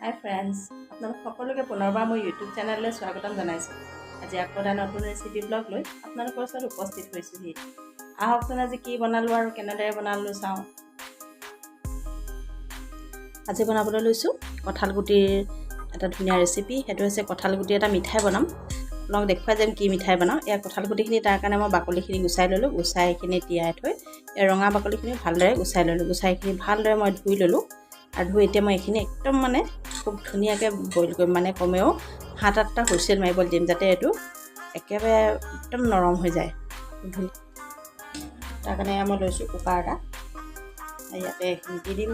হাই friends আপোনালোক সকলোকে পুনৰবাৰ মোৰ ইউটিউব চেনেললৈ স্বাগতম জনাইছোঁ। আজি আকৌ এটা নতুন ৰেচিপি ব্লগ লৈ আপোনালোকৰ ওচৰত উপস্থিত হৈছোঁহি। আহকচোন আজি কি বনালোঁ আৰু কেনেদৰে বনালোঁ চাওঁ। আজি বনাবলৈ লৈছোঁ কঁঠাল গুটিৰ এটা ধুনীয়া ৰেচিপি সেইটো হৈছে কঁঠাল গুটিৰ এটা মিঠাই বনাম। আপোনালোক দেখুৱাই যাম কি মিঠাই বনাওঁ। এয়া কঁঠাল গুটিখিনি তাৰ কাৰণে মই বাকলিখিনি গুচাই ল'লোঁ গুচাই এইখিনি তিয়াই থৈ এই ৰঙা বাকলিখিনি ভালদৰে গুচাই ল'লোঁ। গুচাই এইখিনি ভালদৰে মই ধুই ল'লোঁ। আৰু এতিয়া মই এইখিনি একদম মানে খুব ধুনীয়াকৈ বইল কৰিম মানে কমেও সাত আঠটা হুইচেল মাৰিব দিম যাতে এইটো একেবাৰে একদম নৰম হৈ যায়। ধুনীয়া তাৰ কাৰণে মই লৈছোঁ কুকাৰ এটা। ইয়াতে এইখিনি দি দিম।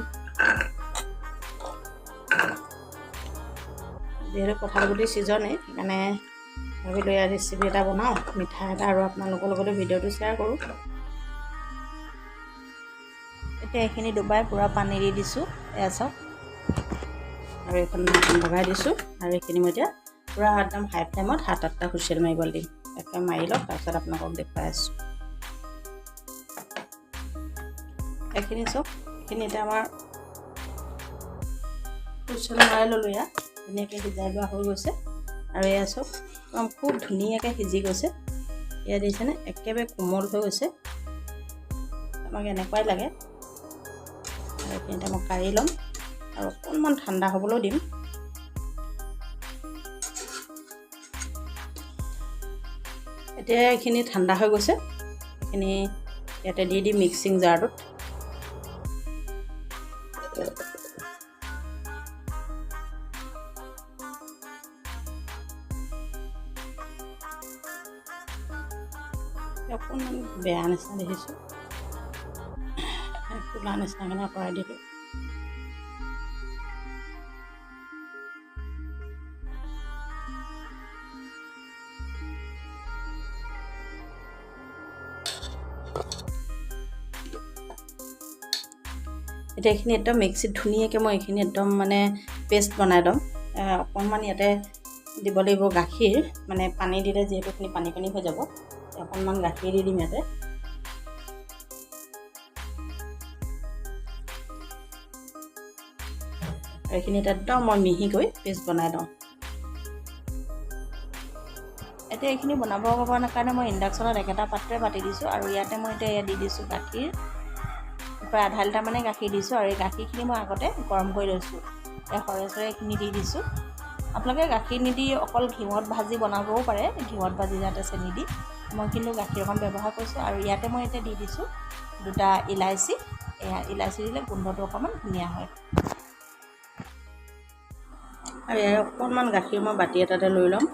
যিহেতু কঁঠাল গুটিৰ ছিজনেই সেইকাৰণে ভাবিলোঁ ইয়াৰ ৰেচিপি এটা বনাওঁ মিঠাই এটা আৰু আপোনালোকৰ লগতো ভিডিঅ'টো শ্বেয়াৰ কৰোঁ। এইখিনি ডুবাই পূৰা পানী দি দিছোঁ। এয়া চাওক। আৰু এইখন ঢাকন লগাই দিছোঁ। আৰু এইখিনি মই এতিয়া পূৰা একদম হাই ফ্লেমত সাত আঠটা হুইচেল মাৰিব দিম। একে মাৰি লওক, তাৰপিছত আপোনালোকক দেখুৱাই আছোঁ। এইখিনি চাওক, এইখিনি এতিয়া আমাৰ হুইচেল মাৰি ল'লোঁ ইয়াত ধুনীয়াকৈ সিজাই লোৱা হৈ গৈছে। আৰু এয়া চাওক, একদম খুব ধুনীয়াকৈ সিজি গৈছে। এয়া দেখিছেনে? একেবাৰে কোমল হৈ গৈছে। আমাক এনেকুৱাই লাগে। এইখিনিতে মই কাঢ়ি ল'ম আৰু অকণমান ঠাণ্ডা হ'বলৈও দিম। এতিয়া এইখিনি ঠাণ্ডা হৈ গৈছে। এইখিনি ইয়াতে দি দিম মিক্সিং জাৰটোত। অকণমান বেয়া নিচিনা দেখিছোঁ। নিচিনা কাৰণে আঁতৰাই দিলোঁ এতিয়া এইখিনি একদম মিক্সিত ধুনীয়াকৈ মই এইখিনি একদম মানে পেষ্ট বনাই ল'ম। অকণমান ইয়াতে দিব লাগিব গাখীৰ মানে পানী দিলে যিহেতু পানী পানী হৈ যাব, অকণমান গাখীৰ দি দিম ইয়াতে। এইখিনিত একদম মই মিহিকৈ পেষ্ট বনাই লওঁ এতিয়া এইখিনি বনাবৰ কাৰণে মই ইণ্ডাকশ্যনত একেটা পাত্ৰই পাতি দিছোঁ আৰু ইয়াতে মই এতিয়া দি দিছোঁ গাখীৰ। প্ৰায় আধা লিটাৰমানে গাখীৰ দিছোঁ আৰু এই গাখীৰখিনি মই আগতে গৰম কৰি লৈছোঁ। এতিয়া সৰে চৰে এইখিনি দি দিছোঁ। আপোনালোকে গাখীৰ নিদি অকল ঘিউত ভাজি বনাবও পাৰে ঘিউত ভাজি যাতে চেনি দি। মই কিন্তু গাখীৰ অকণ ব্যৱহাৰ কৰিছোঁ আৰু ইয়াতে মই এতিয়া দি দিছোঁ দুটা ইলাচি এয়া ইলাচি দিলে গোন্ধটো অকণমান ধুনীয়া হয়। আৰু ইয়াৰ অকণমান গাখীৰ মই বাতি এটাতে লৈ ল'ম।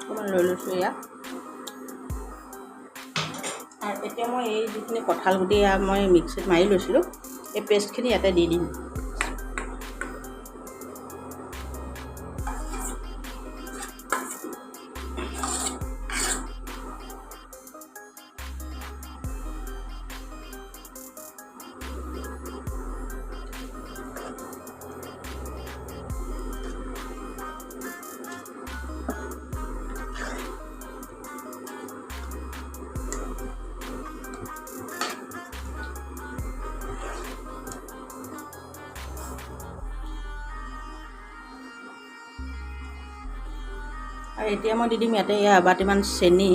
অকণমান লৈ লৈছোঁ ইয়াক। আৰু এতিয়া মই এই যিখিনি কঁঠাল গুটি মই মিক্সিত মাৰি লৈছিলোঁ। এই পেষ্টখিনি ইয়াতে দি দিম। আৰু এতিয়া মই দি দিম ইয়াতে এয়া এবাটিমান চেনি।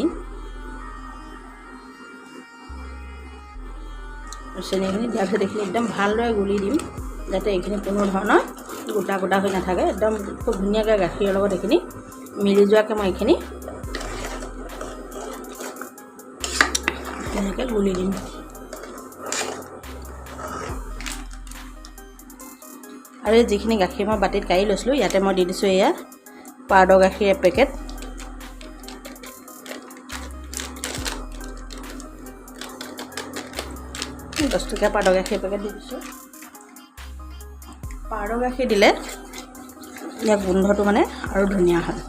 চেনিখিনি দিয়াৰ পিছত এইখিনি একদম ভালদৰে গুলি দিম যাতে এইখিনি কোনো ধৰণৰ গোটা গোটা হৈ নাথাকে। একদম খুব ধুনীয়াকৈ গাখীৰৰ লগত এইখিনি মিলি যোৱাকৈ মই এইখিনি ধুনীয়াকৈ গুলি দিম। আৰু যিখিনি গাখীৰ মই বাতিত কাঢ়ি লৈছিলোঁ ইয়াতে মই দি দিছোঁ এয়া। গাখীৰ এপেকেট। দহ টকীয়া পাউদাৰ গাখীৰ এপেকেট দি দিছোঁ। পাউদাৰ গাখীৰ দিলে ইয়াৰ গোন্ধটো মানে আৰু ধুনীয়া হয়।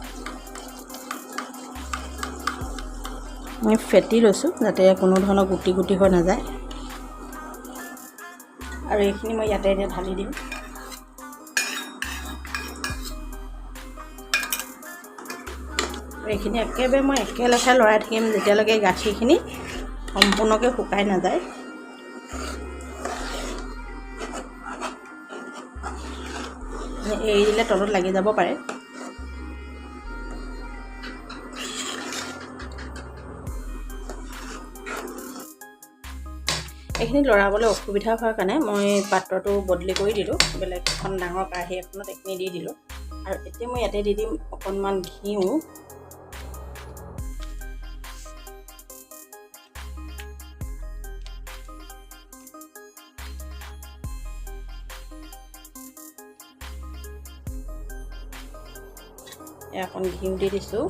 মই ফেটি লৈছোঁ যাতে কোনো ধৰণৰ গুটি গুটি হৈ নাযায়। আৰু এইখিনি মই ইয়াতে এতিয়া ঢালি দিম। এইখিনি একেবাৰে মই একেলেঠাৰে লৰাই থাকিম যেতিয়ালৈকে গাখীৰখিনি সম্পূৰ্ণকৈ শুকাই নাযায়। এৰি দিলে তলত লাগি যাব পাৰে। এইখিনি লৰাবলৈ অসুবিধা হোৱাৰ কাৰণে মই পাত্ৰটো বদলি কৰি দিলোঁ। বেলেগ এখন ডাঙৰ কাঁহী এখনত এইখিনি দি দিলোঁ। আৰু এতিয়া মই ইয়াতে দি দিম অকণমান ঘিউ। অকণ ঘিউ দি দিছোঁ।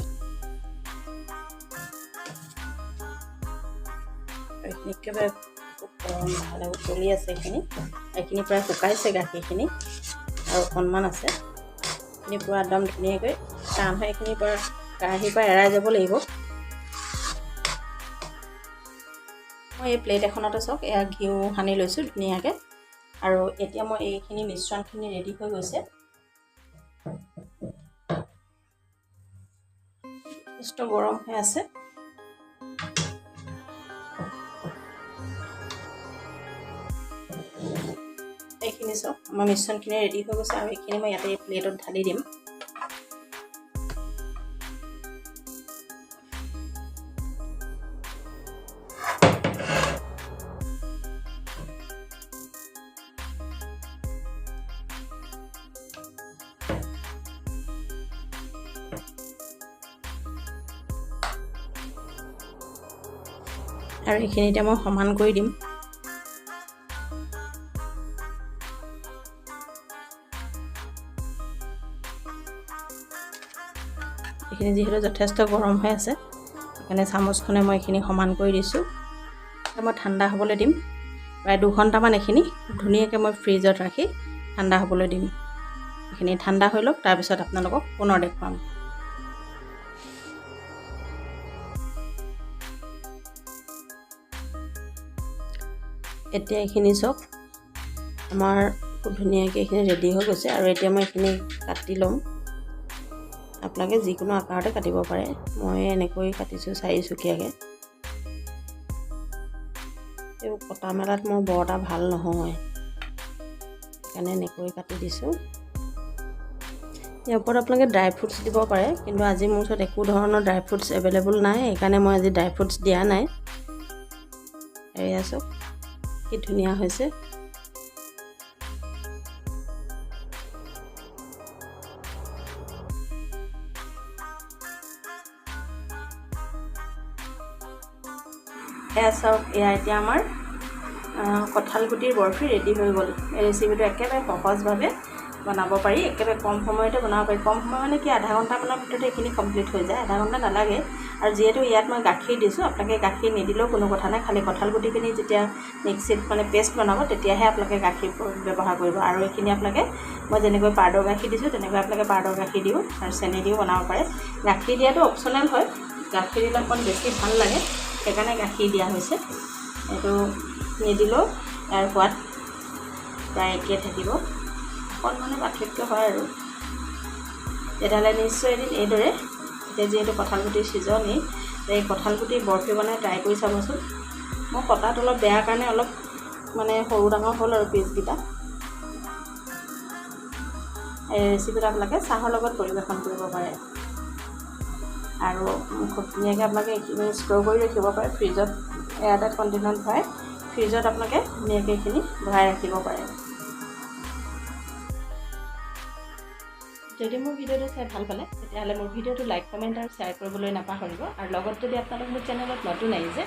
এইখিনি একেবাৰে গৰম উতলি আছে এইখিনি। এইখিনি প্ৰায় শুকাইছে গাখীৰখিনি আৰু অকণমান আছে। এইখিনি পূৰা একদম ধুনীয়াকৈ টান হয় এইখিনিৰ পৰা কেৰাহীৰ পৰা এৰাই যাব লাগিব। মই এই প্লেট এখনতে চাওক এয়া ঘিউ সানি লৈছোঁ ধুনীয়াকৈ। আৰু এতিয়া মই এইখিনি মিশ্ৰণখিনি ৰেডি হৈ গৈছে। যথেষ্ট গরম হয়ে আছে। এইখিনি চাওক, আমাৰ মিশ্ৰণখিনি ৰেডি হৈ গৈছে আৰু এইখিনি মই ইয়াতে প্লেটত ঢালি দিম। আৰু এইখিনিতে মই সমান কৰি দিম। এইখিনি যিহেতু যথেষ্ট গৰম হৈ আছে সেইকাৰণে চামুচখনে মই এইখিনি সমান কৰি দিছোঁ। মই ঠাণ্ডা হ'বলৈ দিম। প্ৰায় দুঘণ্টামান এইখিনি ধুনীয়াকৈ মই ফ্ৰিজত ৰাখি ঠাণ্ডা হ'বলৈ দিম। এইখিনি ঠাণ্ডা হৈ লওক তাৰপিছত আপোনালোকক পুনৰ দেখুৱাম। এতিয়া এইখিনি চাওক আমাৰ খুব ধুনীয়াকৈ এইখিনি ৰেডি হৈ গৈছে আৰু এতিয়া মই এইখিনি কাটি ল'ম। আপোনালোকে যিকোনো আকাৰতে কাটিব পাৰে। মই এনেকৈ কাটিছোঁ চাৰিচুকীয়াকৈ। এইবোৰ কটা মেলাত মই বৰ এটা ভাল নহয়। সেইকাৰণে এনেকৈ কাটি দিছোঁ। ইয়াৰ ওপৰত আপোনালোকে ড্ৰাই ফ্ৰুটছ দিব পাৰে কিন্তু আজি মোৰ ওচৰত একো ধৰণৰ ড্ৰাই ফ্ৰুটছ এভেইলেবল নাই সেইকাৰণে মই আজি ড্ৰাই ফ্ৰুটছ দিয়া নাই। এয়া চাওক কি ধুনীয়া হৈছে এয়া চাওক, এয়া এতিয়া আমাৰ কঁঠাল গুটিৰ বৰফি ৰেডি হৈ গ'ল। এই ৰেচিপিটো একেবাৰে সহজভাৱে বনাব পাৰি। একেবাৰে কম সময়তে বনাব পাৰি। কম সময় মানে কি আধা ঘণ্টামানৰ ভিতৰতে এইখিনি কমপ্লিট হৈ যায়। আধা ঘণ্টা নালাগে। আৰু যিহেতু ইয়াত মই গাখীৰ দিছোঁ আপোনালোকে গাখীৰ নিদিলেও কোনো কথা নাই। খালি কঁঠাল গুটিখিনি যেতিয়া মিক্সিত মানে পেষ্ট বনাব তেতিয়াহে আপোনালোকে গাখীৰ ব্যৱহাৰ কৰিব। আৰু এইখিনি আপোনালোকে মই যেনেকৈ পাউদাৰ গাখীৰ দিছোঁ তেনেকৈ আপোনালোকে পাউদাৰ গাখীৰ দিওঁ আৰু চেনি দিও বনাব পাৰে। গাখীৰ দিয়াটো অপশ্যনেল হয়। গাখীৰ দিলে অকণ বেছি ভাল লাগে। সেইকাৰণে গাখীৰ দিয়া হৈছে। এইটো নিদিলেও ইয়াৰ সোৱাদ প্ৰায় একেই থাকিব। অকণমানে পাৰ্থক্য হয় আৰু। তেতিয়াহ'লে নিশ্চয় এদিন এইদৰে এতিয়া যিহেতু কঁঠালগুটিৰ ছিজনেই এই কঁঠালগুটিৰ বৰফি বনাই ট্ৰাই কৰি চাবচোন। মই কটাত অলপ বেয়া কাৰণে অলপ মানে সৰু ডাঙৰ হ'ল আৰু পিচকেইটা। এই ৰেচিপিটো আপোনালোকে চাহৰ লগত পৰিৱেশন কৰিব পাৰে। আৰু খুব ধুনীয়াকৈ আপোনালোকে এইখিনি ষ্ট'ৰ কৰি ৰাখিব পাৰে। ফ্ৰিজত এয়াৰটাইট কণ্টেইনাৰত ভৰাই ফ্ৰিজত আপোনালোকে ধুনীয়াকৈ এইখিনি ভৰাই ৰাখিব পাৰে। যদি মোৰ ভিডিঅ'টো চাই ভাল পালে তেতিয়াহ'লে মোৰ ভিডিঅ'টো লাইক কমেণ্ট আৰু শ্বেয়াৰ কৰিবলৈ নাপাহৰিব। আৰু লগত যদি আপোনালোক মোৰ চেনেলত নতুন আহিছে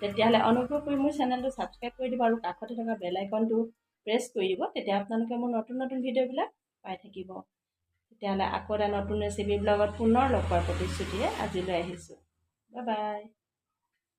তেতিয়াহ'লে অনুগ্ৰহ কৰি মোৰ চেনেলটো ছাবস্ক্ৰাইব কৰি দিব আৰু কাষতে থকা বেল আইকনটো প্ৰেছ কৰি দিব তেতিয়া আপোনালোকে মোৰ নতুন নতুন ভিডিঅ'বিলাক পাই থাকিব। তেতিয়াহ'লে আকৌ এটা নতুন ৰেচিপি ব্লগত পুনৰ লগ পোৱাৰ প্ৰতিশ্ৰুতিৰে আজিলৈ আহিছোঁ। Bye bye